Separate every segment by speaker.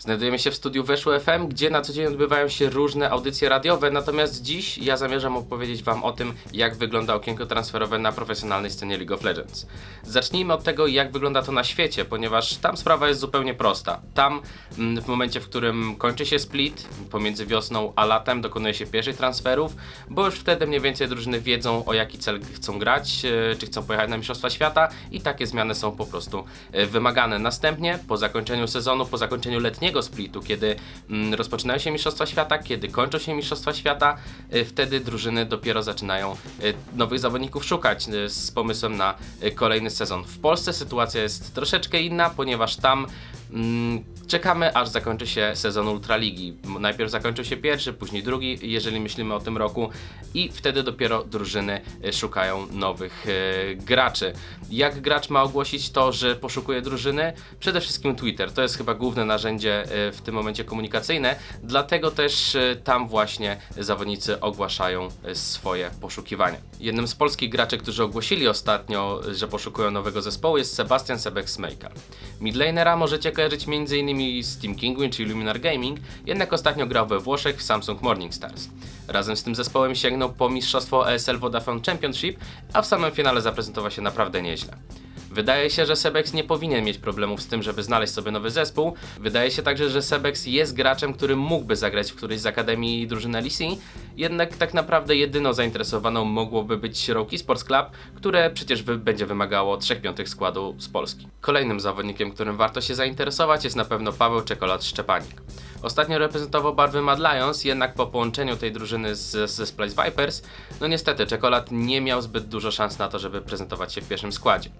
Speaker 1: Znajdujemy się w studiu Weszło FM, gdzie na co dzień odbywają się różne audycje radiowe, natomiast dziś ja zamierzam opowiedzieć Wam o tym, jak wygląda okienko transferowe na profesjonalnej scenie League of Legends. Zacznijmy od tego, jak wygląda to na świecie, ponieważ tam sprawa jest zupełnie prosta. Tam, mm, w momencie, w którym kończy się split pomiędzy wiosną a latem, dokonuje się pierwszych transferów, bo już wtedy mniej więcej drużyny wiedzą, o jaki cel chcą grać, e, czy chcą pojechać na Mistrzostwa Świata i takie zmiany są po prostu e, wymagane. Następnie, po zakończeniu sezonu, po zakończeniu letniego splitu, kiedy mm, rozpoczynają się Mistrzostwa Świata, kiedy kończą się Mistrzostwa Świata, e, wtedy drużyny dopiero zaczynają e, nowych zawodników szukać e, z pomysłem na kolejny sezon. W Polsce sytuacja jest troszeczkę inna, ponieważ tam mm, czekamy aż zakończy się sezon Ultraligi. Najpierw zakończył się pierwszy, później drugi, jeżeli myślimy o tym roku i wtedy dopiero drużyny e, szukają nowych e, graczy. Jak gracz ma ogłosić to, że poszukuje drużyny? Przede wszystkim Twitter. To jest chyba główne narzędzie e, w tym momencie komunikacyjne, dlatego też tam właśnie zawodnicy ogłaszają swoje poszukiwania. Jednym z polskich graczy, którzy ogłosili ostatnio, że poszukują nowego zespołu jest Sebastian Sebek Smejkal. Midlanera możecie kojarzyć m.in. z Team Kinguin czy Luminar Gaming, jednak ostatnio grał we Włoszech w Samsung Morning Stars. Razem z tym zespołem sięgnął po mistrzostwo ESL Vodafone Championship, a w samym finale zaprezentował się naprawdę nieźle. Wydaje się, że Sebex nie powinien mieć problemów z tym, żeby znaleźć sobie nowy zespół. Wydaje się także, że Sebex jest graczem, który mógłby zagrać w którejś z akademii drużyny LEC, jednak tak naprawdę jedyną zainteresowaną mogłoby być Roki Sports Club, które przecież będzie wymagało 3 piątych składu z Polski. Kolejnym zawodnikiem, którym warto się zainteresować jest na pewno Paweł Czekolad Szczepanik. Ostatnio reprezentował barwy Mad Lions, jednak po połączeniu tej drużyny z, ze Splice Vipers, no niestety Czekolad nie miał zbyt dużo szans na to, żeby prezentować się w pierwszym składzie.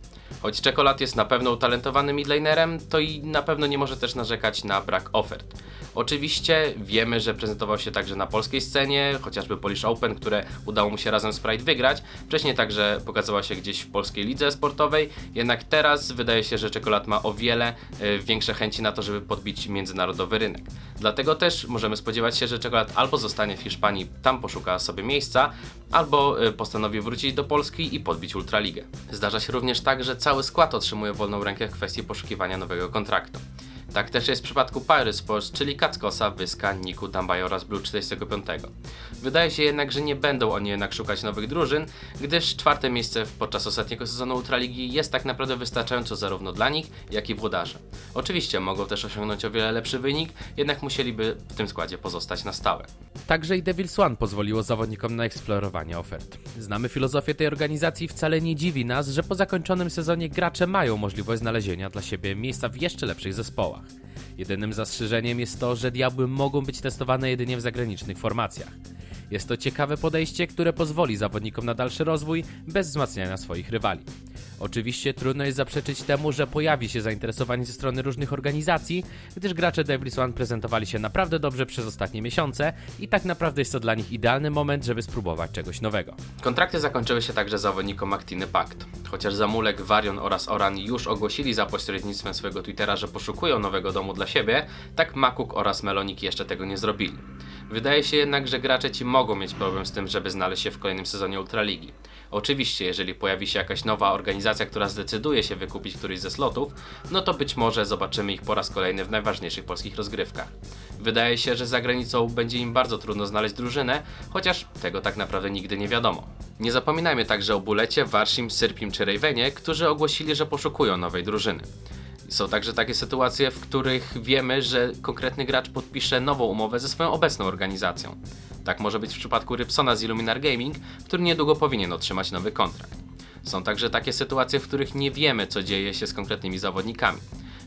Speaker 1: Choć Czekolad jest na pewno utalentowanym midlanerem, to i na pewno nie może też narzekać na brak ofert. Oczywiście wiemy, że prezentował się także na polskiej scenie, chociażby Polish Open, które udało mu się razem z Pride wygrać. Wcześniej także pokazała się gdzieś w polskiej lidze sportowej, jednak teraz wydaje się, że Czekolad ma o wiele e, większe chęci na to, żeby podbić międzynarodowy rynek. Dlatego też możemy spodziewać się, że Czekolad albo zostanie w Hiszpanii, tam poszuka sobie miejsca, albo e, postanowi wrócić do Polski i podbić Ultraligę. Zdarza się również tak, że cały skład otrzymuje wolną rękę w kwestii poszukiwania nowego kontraktu. Tak też jest w przypadku Pirate Sports, czyli Kackosa, Wyska, Niku, Dambaj oraz Blue 45. Wydaje się jednak, że nie będą oni jednak szukać nowych drużyn, gdyż czwarte miejsce podczas ostatniego sezonu Ultraligi jest tak naprawdę wystarczająco zarówno dla nich, jak i włodarzy. Oczywiście mogą też osiągnąć o wiele lepszy wynik, jednak musieliby w tym składzie pozostać na stałe.
Speaker 2: Także i Devil's One pozwoliło zawodnikom na eksplorowanie ofert. Znamy filozofię tej organizacji, wcale nie dziwi nas, że po zakończonym sezonie gracze mają możliwość znalezienia dla siebie miejsca w jeszcze lepszych zespołach. Jedynym zastrzeżeniem jest to, że diabły mogą być testowane jedynie w zagranicznych formacjach. Jest to ciekawe podejście, które pozwoli zawodnikom na dalszy rozwój bez wzmacniania swoich rywali. Oczywiście trudno jest zaprzeczyć temu, że pojawi się zainteresowanie ze strony różnych organizacji, gdyż gracze Devil's One prezentowali się naprawdę dobrze przez ostatnie miesiące i tak naprawdę jest to dla nich idealny moment, żeby spróbować czegoś nowego.
Speaker 1: Kontrakty zakończyły się także zawodnikom Actiny Pact. Chociaż Zamulek, Varion oraz Oran już ogłosili za pośrednictwem swojego Twittera, że poszukują nowego domu dla siebie, tak Makuk oraz Melonik jeszcze tego nie zrobili. Wydaje się jednak, że gracze ci mogą mieć problem z tym, żeby znaleźć się w kolejnym sezonie Ultraligi. Oczywiście, jeżeli pojawi się jakaś nowa organizacja, która zdecyduje się wykupić któryś ze slotów, no to być może zobaczymy ich po raz kolejny w najważniejszych polskich rozgrywkach. Wydaje się, że za granicą będzie im bardzo trudno znaleźć drużynę, chociaż tego tak naprawdę nigdy nie wiadomo. Nie zapominajmy także o Bulecie, Warshim, Syrpim czy Ravenie, którzy ogłosili, że poszukują nowej drużyny. Są także takie sytuacje, w których wiemy, że konkretny gracz podpisze nową umowę ze swoją obecną organizacją. Tak może być w przypadku Rybsona z Illuminar Gaming, który niedługo powinien otrzymać nowy kontrakt. Są także takie sytuacje, w których nie wiemy, co dzieje się z konkretnymi zawodnikami.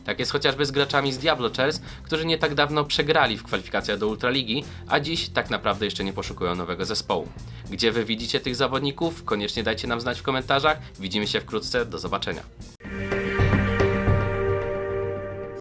Speaker 1: Tak jest chociażby z graczami z Diablo Chairs, którzy nie tak dawno przegrali w kwalifikacjach do Ultraligi, a dziś tak naprawdę jeszcze nie poszukują nowego zespołu. Gdzie wy widzicie tych zawodników? Koniecznie dajcie nam znać w komentarzach. Widzimy się wkrótce, do zobaczenia.